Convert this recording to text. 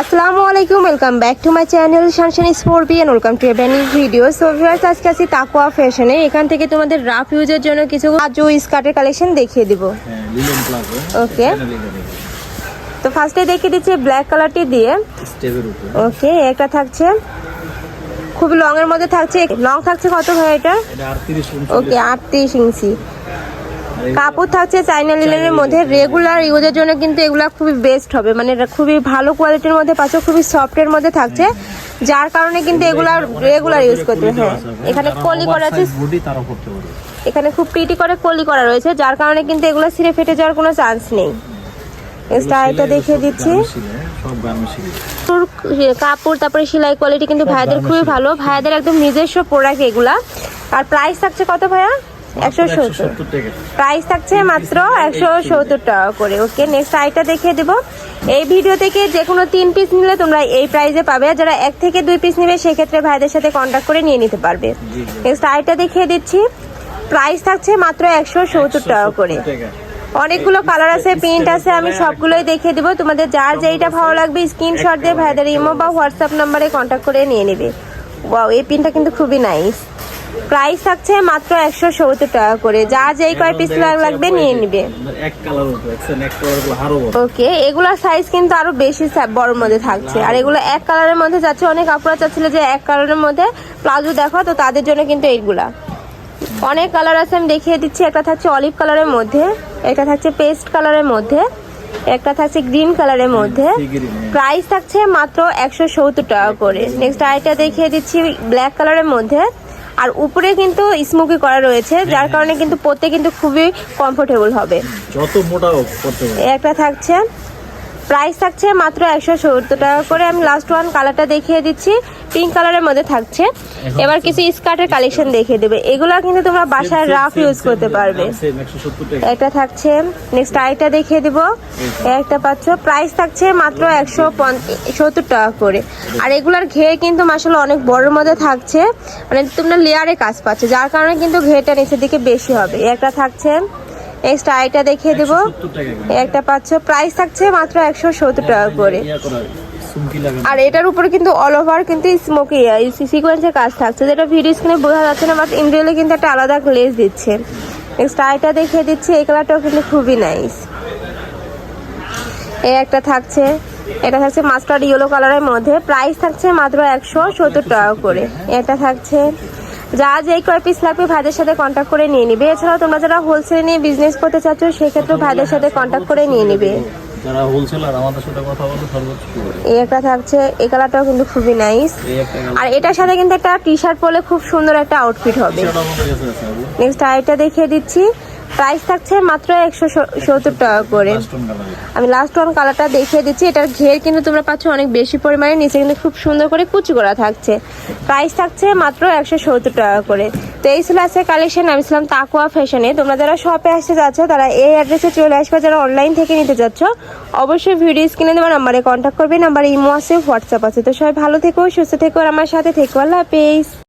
আসসালামু আলাইকুম welcome back to my channel শানশানি স্পোর্বি and welcome to a new video so viewers আজকে আছি তাকোয়া ফ্যাশনে এখান থেকে তোমাদের রাফ ইউজের জন্য কিছু আজও স্কার্টের কালেকশন দেখিয়ে দিব। হ্যাঁ প্লাজো Okay. তো ফার্স্টে দেখিয়ে দিচ্ছি ব্ল্যাক কালারটি দিয়ে। ওকে একটা থাকছে। খুব লং এর মধ্যে থাকছে। লং থাকছে কত ভাই এটা? ওকে আটত্রিশ ইঞ্চি। কাপড় থাকছে চাইনা লিলেনের মধ্যে রেগুলার ইউজের জন্য কিন্তু এগুলা খুবই বেস্ট হবে। মানে এটা খুবই ভালো কোয়ালিটির মধ্যে পাচ্ছ খুবই সফটের মধ্যে থাকছে। যার কারণে কিন্তু এগুলা রেগুলার ইউজ করতে হবে। হ্যাঁ এখানে কলি করা আছে। এখানে খুব প্রিটি করে কলি করা রয়েছে। যার কারণে কিন্তু এগুলো ছিঁড়ে ফেটে যাওয়ার কোনো চান্স নেই। স্টাইলটা দেখিয়ে দিচ্ছি। কাপড় তারপরে সেলাই কোয়ালিটি কিন্তু ভাইয়াদের খুবই ভালো। ভাইয়াদের একদম নিজস্ব প্রোডাক্ট এগুলা। আর প্রাইস থাকছে কত ভাইয়া? একশো সত্তর। প্রাইস থাকছে মাত্র একশো সত্তর টাকা করে। ওকে নেক্সট আইটা দেখিয়ে দেবো। এই ভিডিও থেকে যে কোনো তিন পিস নিলে তোমরা এই প্রাইসে পাবে। যারা এক থেকে দুই পিস নেবে সেক্ষেত্রে ভাইদের সাথে কন্ট্যাক্ট করে নিয়ে নিতে পারবে। নেক্সট আইটা দেখিয়ে দিচ্ছি। প্রাইস থাকছে মাত্র একশো সত্তর টাকা করে। অনেকগুলো কালার আছে প্রিন্ট আছে আমি সবগুলোই দেখিয়ে দেবো। তোমাদের যার যেইটা ভালো লাগবে স্ক্রিনশট দিয়ে ভাইদের ইমো বা হোয়াটসঅ্যাপ নাম্বারে কন্ট্যাক্ট করে নিয়ে নেবে। ওয়াও এই প্রিন্টটা কিন্তু খুবই নাইস প্রাইস থাকছে মাত্র একশো সত্তর টাকা করে। যা যেই কয় পিস লাগবে নিয়ে নিবে। বড় ওকে এগুলোর সাইজ কিন্তু আরও বেশি বড়র মধ্যে থাকছে। আর এগুলো এক কালারের মধ্যে যাচ্ছে অনেক আপুরা চাচ্ছিল যে এক কালারের মধ্যে প্লাজো দেখো তো তাদের জন্য কিন্তু এইগুলা। অনেক কালার আছে আমি দেখিয়ে দিচ্ছি। একটা থাকছে অলিভ কালারের মধ্যে একটা থাকছে পেস্ট কালারের মধ্যে একটা থাকছে গ্রিন কালারের মধ্যে। sea হ্যাঁ। প্রাইস থাকছে মাত্র একশো সত্তর টাকা করে। নেক্সট আইটা দেখিয়ে দিচ্ছি ব্ল্যাক কালারের মধ্যে। আর উপরে কিন্তু স্মোকি করা রয়েছে যার কারণে কিন্তু পরতে কিন্তু খুবই কমফোর্টেবল হবে। যত মোটা একটা থাকছে। প্রাইস থাকছে মাত্র একশো সত্তর টাকা করে। আমি লাস্ট ওয়ান কালারটা দেখিয়ে দিচ্ছি। পিঙ্ক কালারের মধ্যে থাকছে। এবার কিছু স্কার্টের কালেকশন দেখিয়ে দেবে। এগুলো কিন্তু তোমরা বাসায় রাফ ইউজ করতে পারবে। একটা থাকছে। নেক্সট আইটা দেখিয়ে দিব। একটা পাচ্ছ। প্রাইস থাকছে মাত্র একশো সত্তর টাকা করে। আর এগুলার ঘের কিন্তু মাসাল অনেক বড়ের মধ্যে থাকছে। মানে তোমরা লেয়ারে কাজ পাচ্ছ। যার কারণে কিন্তু ঘেরটা নিচের দিকে বেশি হবে। একটা থাকছে নেক্সট আইটা দেখিয়ে দেবো। একটা পাচ্ছ প্রাইস থাকছে মাত্র একশো সত্তর টাকা করে। আর এটার উপরে কিন্তু অল ওভার কিন্তু স্মোকি সিকোয়েন্সের কাজ থাকছে। যেটা ভিডিও স্ক্রিনে বোঝা যাচ্ছে না বাট ইন্ডিয়ালে কিন্তু একটা আলাদা গ্লেজ দিচ্ছে। নেক্সট আইটা দেখিয়ে দিচ্ছে এই কালারটাও কিন্তু খুবই নাইস এই একটা থাকছে এটা থাকছে মাস্টার্ড ইয়েলো কালারের মধ্যে। প্রাইস থাকছে মাত্র একশো সত্তর টাকা করে। এটা থাকছে যা যেই কয় পিস লাগবে ভাইদের সাথে কন্ট্যাক্ট করে নিয়ে নিবে। এছাড়াও তোমরা যারা হোলসেল নিয়ে বিজনেস করতে চাচ্ছ সেক্ষেত্রেও ভাইদের সাথে কন্ট্যাক্ট করে নিয়ে নিবে। যারা হোলসেলার আমাদের সাথে কথা বলতে সর্বোচ্চ এই একটা থাকছে এই কালারটাও কিন্তু খুবই নাইস আর এটার সাথে কিন্তু একটা টি শার্ট পরে খুব সুন্দর একটা আউটফিট হবে। নেক্সট আরেকটা দেখিয়ে দিচ্ছি। প্রাইস থাকছে মাত্র একশো সত্তর টাকা করে। আমি লাস্ট ওয়ান কালারটা দেখিয়ে দিচ্ছি। এটার ঘের কিন্তু তোমরা পাচ্ছ অনেক বেশি পরিমাণে। নিচে কিন্তু খুব সুন্দর করে কুচি করা থাকছে। প্রাইস থাকছে মাত্র একশো সত্তর টাকা করে। তো এই ছিল আছে কালেকশন আমি ছিলাম তাকুয়া ফ্যাশনে তোমরা যারা শপে আসতে যাচ্ছ তারা এই অ্যাড্রেসে চলে আসবে। যারা অনলাইন থেকে নিতে যাচ্ছ অবশ্যই ভিডিও স্ক্রিনে দেওয়া নাম্বারে কন্ট্যাক্ট করবে। নাম্বারে ইমো আছে হোয়াটসঅ্যাপ আছে। তো সবাই ভালো থেকো সুস্থ থেকো আর আমার সাথে থেকো। আল্লাহ হাফেজ।